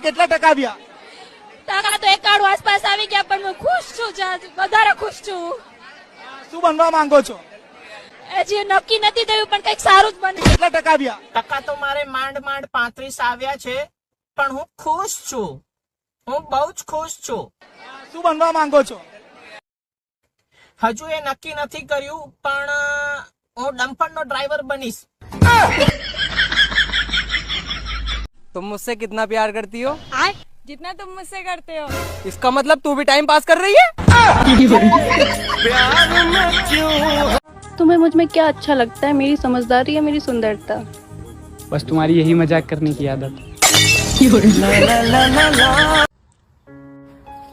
પછી કેટલા ટકા આવ્યા? ટકા તો એકાણું આસપાસ આવી ગયા પણ હું ખુશ છું વધારે ખુશ છું. શું બનવા માંગો છો? હજી નક્કી નથી થયું પણ કંઈક સારું જ બને. કેટલા ટકા આવ્યા? ટકા તો મારે માંડ માંડ પાંત્રીસ આવ્યા છે પણ હું ખુશ છું. હું બહુ જ ખુશ છું. શું બનવા માંગો છો? હજુ એ નક્કી નથી કર્યું પણ હું ડમ્પરનો ડ્રાઈવર બનીશ. तुम मुझसे कितना प्यार करती हो? आए? जितना तुम मुझसे करते हो। इसका मतलब तू भी टाइम पास कर रही है? तुम्हें मुझमें क्या अच्छा लगता है? मेरी समझदारी या मेरी सुंदरता? बस तुम्हारी यही मज़ाक करने की आदत।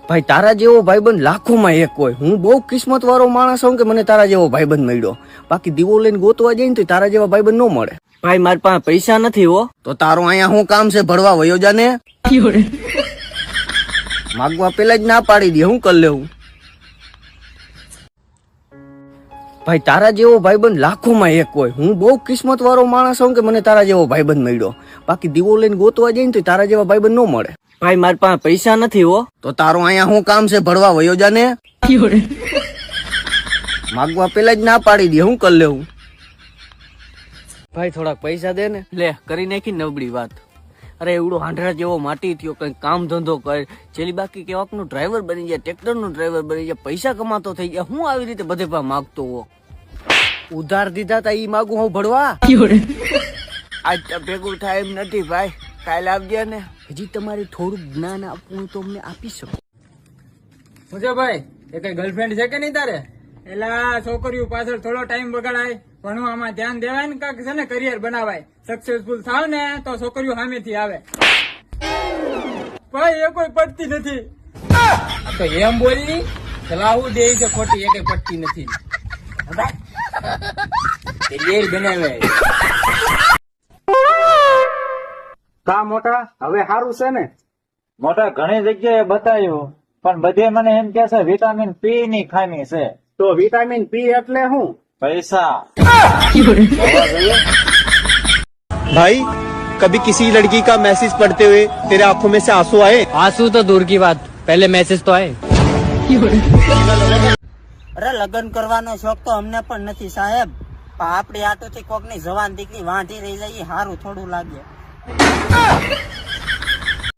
ભાઈ તારા જેવો ભાઈબંધ લાખોમાં એક હોય. હું બહુ કિસ્મત વાળો માણસ હોઉં કે મને તારા જેવો ભાઈબંધ મળ્યો? બાકી દીવો લઈને ગોતવા જઈને તો તારા જેવા ભાઈબંધ ન મળે. ભાઈ મારી પાસે પૈસા નથી હો. તો તારું અહીંયા શું કામ છે ભરવા વયો જાને માગવા પેલા જ ના પાડી દે હું કરી લેવું? ભાઈ તારા જેવો ભાઈબંધ લાખોમાં એક હોય. હું બહુ કિસ્મત વાળો માણસ હોઉં કે મને તારા જેવો ભાઈબંધ મળ્યો. બાકી દીવો લઈને ગોતવા જઈને તો તારા જેવા ભાઈબંધ ન મળે. ભાઈ મારી પાસે પૈસા નથી હો. તો તારું અહીંયા શું કામ છે? ભરવા વયો જાને માગવા પેલા જ ના પાડી દે હું કરી લેવું? ભાઈ થોડાક પૈસા દે ને. લે કરી નાખી નબળી વાત. અરે એવડો હાંડરા જેવો માટી થયો કઈ કામ ધંધો કરે. છેલ્લી બાકી કેવાકનું ડ્રાઈવર બની જાય ટ્રેક્ટરનું ડ્રાઈવર બની જાય પૈસા કમાતો થઈ જાય હું આવી રીતે બધે પા માગતો હો ઉધાર દીધા તા ઈ માગું હું ભરવા? આજ તો ભેગું થાય એમ નથી ભાઈ. કાલે આવજે ને? હજી તમારે થોડું જ્ઞાન આપવું તો અમને આપી શકો. શું ભાઈ? એ કઈ ગર્લફ્રેન્ડ છે કે નહીં તારે? એલા છોકરીઓ પાછળ થોડો ટાઈમ બગાડાય. ભણવામાં ધ્યાન દેવાય ને કાંક છે ને કરિયર બનાવાય. સક્સેસફુલ થાવ ને તો છોકરીઓ સામેથી આવે. ભાઈ એ કોઈ પડતી નથી. તો એમ બોલી ચલાવું દે છે ખોટી એ કઈ પડતી નથી. બનાવે. કા મોટા હવે સારું છે ને મોટા ઘણી જગ્યાએ બતાવ્યું પણ બધે મને એમ કે છે વિટામિન પી ની ખામી છે તો વિટામિન પી એટલે શું પૈસા भाई कभी किसी लड़की का मैसेज पढ़ते हुए तेरे आंखों में से आंसू आए आंसू तो दूर की बात पहले मैसेज तो आए અરે લગ્ન કરવાનો શોખ તો અમને પણ નથી સાહેબ પણ આપણી આટોથી કોકની જવાન દીકરી વાંધી રહી જાય ઈ હારું થોડું લાગે Ah!